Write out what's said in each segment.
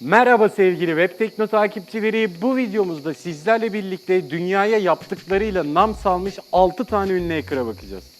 Merhaba sevgili Web Tekno takipçileri. Bu videomuzda sizlerle birlikte dünyaya yaptıklarıyla nam salmış 6 tane ünlü hacker'a bakacağız.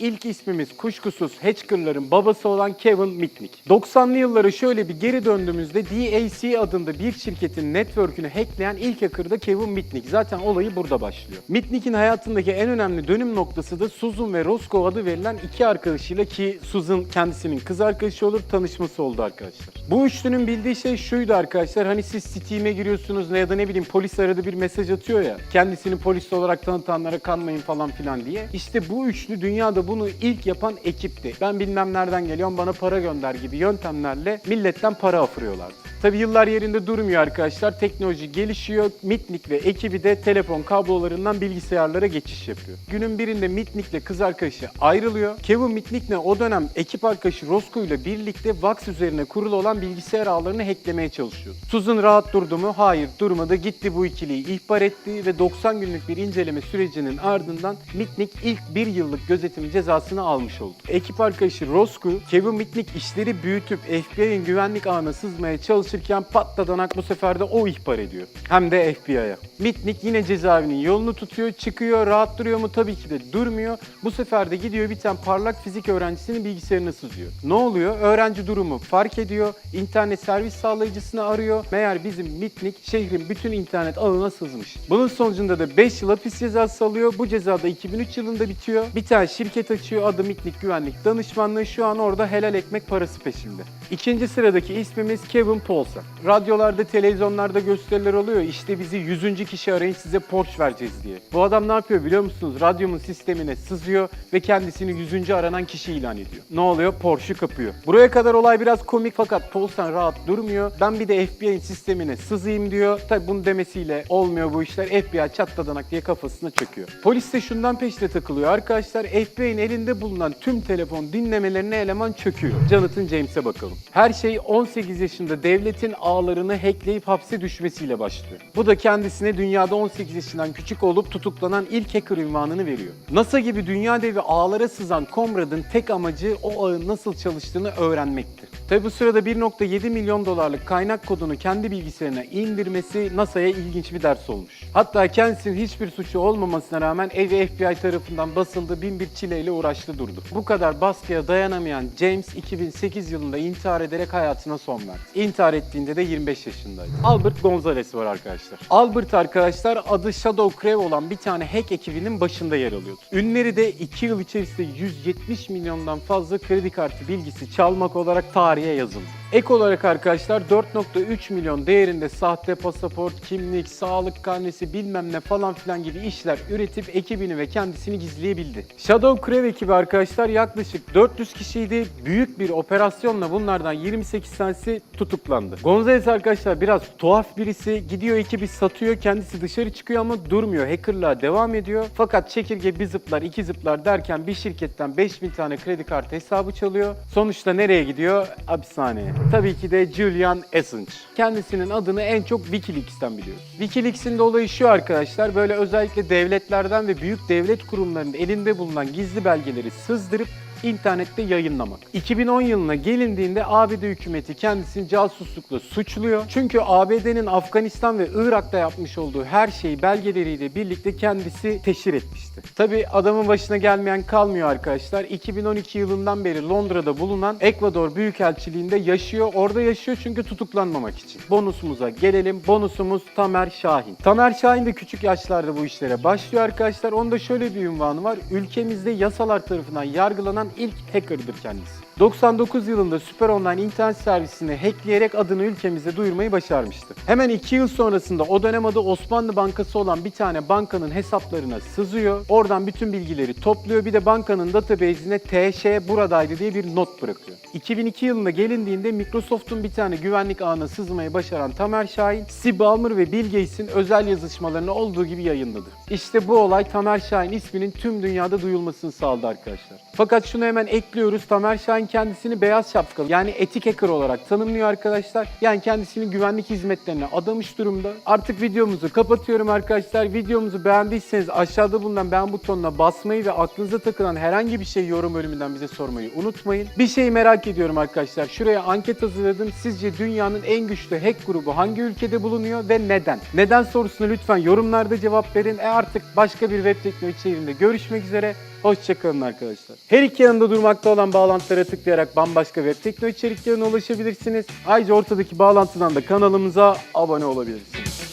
İlk ismimiz kuşkusuz hackerların babası olan Kevin Mitnick. 90'lı yıllara şöyle bir geri döndüğümüzde DAC adında bir şirketin network'ünü hackleyen ilk hacker da Kevin Mitnick. Zaten olayı burada başlıyor. Mitnick'in hayatındaki en önemli dönüm noktası da Susan ve Roscoe adı verilen iki arkadaşıyla ki Susan kendisinin kız arkadaşı olur tanışması oldu arkadaşlar. Bu üçlünün bildiği şey şuydu arkadaşlar. Hani siz Steam'e giriyorsunuz ya da ne bileyim polis arada bir mesaj atıyor ya. Kendisini polis olarak tanıtanlara kanmayın falan filan diye. İşte bu üçlü dünyada bunu ilk yapan ekipti. Ben bilmem nereden geliyorum bana para gönder gibi yöntemlerle milletten para afırıyorlardı. Tabi yıllar yerinde durmuyor arkadaşlar. Teknoloji gelişiyor. Mitnick ve ekibi de telefon kablolarından bilgisayarlara geçiş yapıyor. Günün birinde Mitnick'le kız arkadaşı ayrılıyor. Kevin Mitnick'le o dönem ekip arkadaşı Roscoe ile birlikte Vax üzerine kurulu olan bilgisayar ağlarını hacklemeye çalışıyor. Susan rahat durdu mu? Hayır durmadı. Gitti bu ikiliyi ihbar etti ve 90 günlük bir inceleme sürecinin ardından Mitnick ilk bir yıllık gözetim cezasını almış oldu. Ekip arkadaşı Roscoe, Kevin Mitnick işleri büyütüp FBI'nin güvenlik ağına sızmaya çalışırken patladanak bu sefer de o ihbar ediyor. Hem de FBI'ya. Mitnick yine cezaevinin yolunu tutuyor, çıkıyor, rahat duruyor mu? Tabii ki de durmuyor. Bu sefer de gidiyor bir tane parlak fizik öğrencisinin bilgisayarına sızıyor. Ne oluyor? Öğrenci durumu fark ediyor, internet servis sağlayıcısını arıyor. Meğer bizim Mitnick şehrin bütün internet ağına sızmış. Bunun sonucunda da 5 yıl hapis cezası alıyor. Bu ceza da 2003 yılında bitiyor. Bir tane şirket açıyor adı Mitnick Güvenlik Danışmanlığı. Şu an orada helal ekmek parası peşinde. İkinci sıradaki ismimiz Kevin Paulson. Radyolarda, televizyonlarda gösteriler oluyor. İşte bizi 100. kişi arayın size Porsche vereceğiz diye. Bu adam ne yapıyor biliyor musunuz? Radyomun sistemine sızıyor ve kendisini 100. aranan kişi ilan ediyor. Ne oluyor? Porsche kapıyor. Buraya kadar olay biraz komik fakat Paulson rahat durmuyor. Ben bir de FBI'nin sistemine sızayım diyor. Tabi bunu demesiyle olmuyor bu işler. FBI çatladanak diye kafasına çöküyor. Polis de şundan peşte takılıyor. Arkadaşlar FBI'nin elinde bulunan tüm telefon dinlemelerine eleman çöküyor. Jonathan James'e bakalım. Her şey 18 yaşında devletin ağlarını hackleyip hapse düşmesiyle başlıyor. Bu da kendisine dünyada 18 yaşından küçük olup tutuklanan ilk hacker ünvanını veriyor. NASA gibi dünya devi ağlara sızan Comrade'ın tek amacı o ağın nasıl çalıştığını öğrenmektir. Tabi bu sırada 1.7 milyon dolarlık kaynak kodunu kendi bilgisayarına indirmesi NASA'ya ilginç bir ders olmuş. Hatta kendisinin hiçbir suçu olmamasına rağmen evi FBI tarafından basıldı, bin bir çileyle uğraştı durdu. Bu kadar baskıya dayanamayan James 2008 yılında intihar ederek hayatına son verdi. İntihar ettiğinde de 25 yaşındaydı. Albert Gonzalez var arkadaşlar. Albert arkadaşlar adı Shadow Crave olan bir tane hack ekibinin başında yer alıyordu. Ünleri de 2 yıl içerisinde 170 milyondan fazla kredi kartı bilgisi çalmak olarak tarihe yazıldı. Ek olarak arkadaşlar 4.3 milyon değerinde sahte pasaport, kimlik, sağlık karnesi bilmem ne falan filan gibi işler üretip ekibini ve kendisini gizleyebildi. Shadow Crave ekibi arkadaşlar yaklaşık 400 kişiydi. Büyük bir operasyonla bunlardan 28 tanesi tutuklandı. Gonzalez arkadaşlar biraz tuhaf birisi. Gidiyor ekibi satıyor, kendisi dışarı çıkıyor ama durmuyor. Hackerlığa devam ediyor. Fakat çekirge bir zıplar, iki zıplar derken bir şirketten 5000 tane kredi kartı hesabı çalıyor. Sonuçta nereye gidiyor? Hapishaneye. Tabii ki de Julian Assange. Kendisinin adını en çok Wikileaks'ten biliyoruz. Wikileaks'in de olayı şu arkadaşlar, böyle özellikle devletlerden ve büyük devlet kurumlarının elinde bulunan gizli belgeleri sızdırıp internette yayınlamak. 2010 yılına gelindiğinde ABD hükümeti kendisini casuslukla suçluyor. Çünkü ABD'nin Afganistan ve Irak'ta yapmış olduğu her şeyi belgeleriyle birlikte kendisi teşhir etmişti. Tabi adamın başına gelmeyen kalmıyor arkadaşlar. 2012 yılından beri Londra'da bulunan Ekvador Büyükelçiliğinde yaşıyor. Orada yaşıyor çünkü tutuklanmamak için. Bonusumuza gelelim. Bonusumuz Tamer Şahin. Tamer Şahin de küçük yaşlarda bu işlere başlıyor arkadaşlar. Onda şöyle bir ünvanı var. Ülkemizde yasalar tarafından yargılanan ilk hacker'dır kendisi. 99 yılında Süper Online internet servisini hackleyerek adını ülkemize duyurmayı başarmıştı. Hemen 2 yıl sonrasında o dönem adı Osmanlı Bankası olan bir tane bankanın hesaplarına sızıyor. Oradan bütün bilgileri topluyor. Bir de bankanın database'ine TŞ buradaydı diye bir not bırakıyor. 2002 yılında gelindiğinde Microsoft'un bir tane güvenlik ağına sızmayı başaran Tamer Şahin, Steve Ballmer ve Bill Gates'in özel yazışmalarını olduğu gibi yayınladı. İşte bu olay Tamer Şahin isminin tüm dünyada duyulmasını sağladı arkadaşlar. Fakat şunu hemen ekliyoruz. Tamer Şahin kendisini beyaz şapkalı yani etik hacker olarak tanımlıyor arkadaşlar. Yani kendisini güvenlik hizmetlerine adamış durumda. Artık videomuzu kapatıyorum arkadaşlar. Videomuzu beğendiyseniz aşağıda bulunan beğen butonuna basmayı ve aklınıza takılan herhangi bir şey yorum bölümünden bize sormayı unutmayın. Bir şeyi merak ediyorum arkadaşlar. Şuraya anket hazırladım. Sizce dünyanın en güçlü hack grubu hangi ülkede bulunuyor ve neden? Neden sorusunu lütfen yorumlarda cevap verin. E artık başka bir web teknoloji içeriğinde görüşmek üzere. Hoşçakalın arkadaşlar. Her iki yanında durmakta olan bağlantılara tıklayarak bambaşka web teknoloji içeriklerine ulaşabilirsiniz. Ayrıca ortadaki bağlantıdan da kanalımıza abone olabilirsiniz.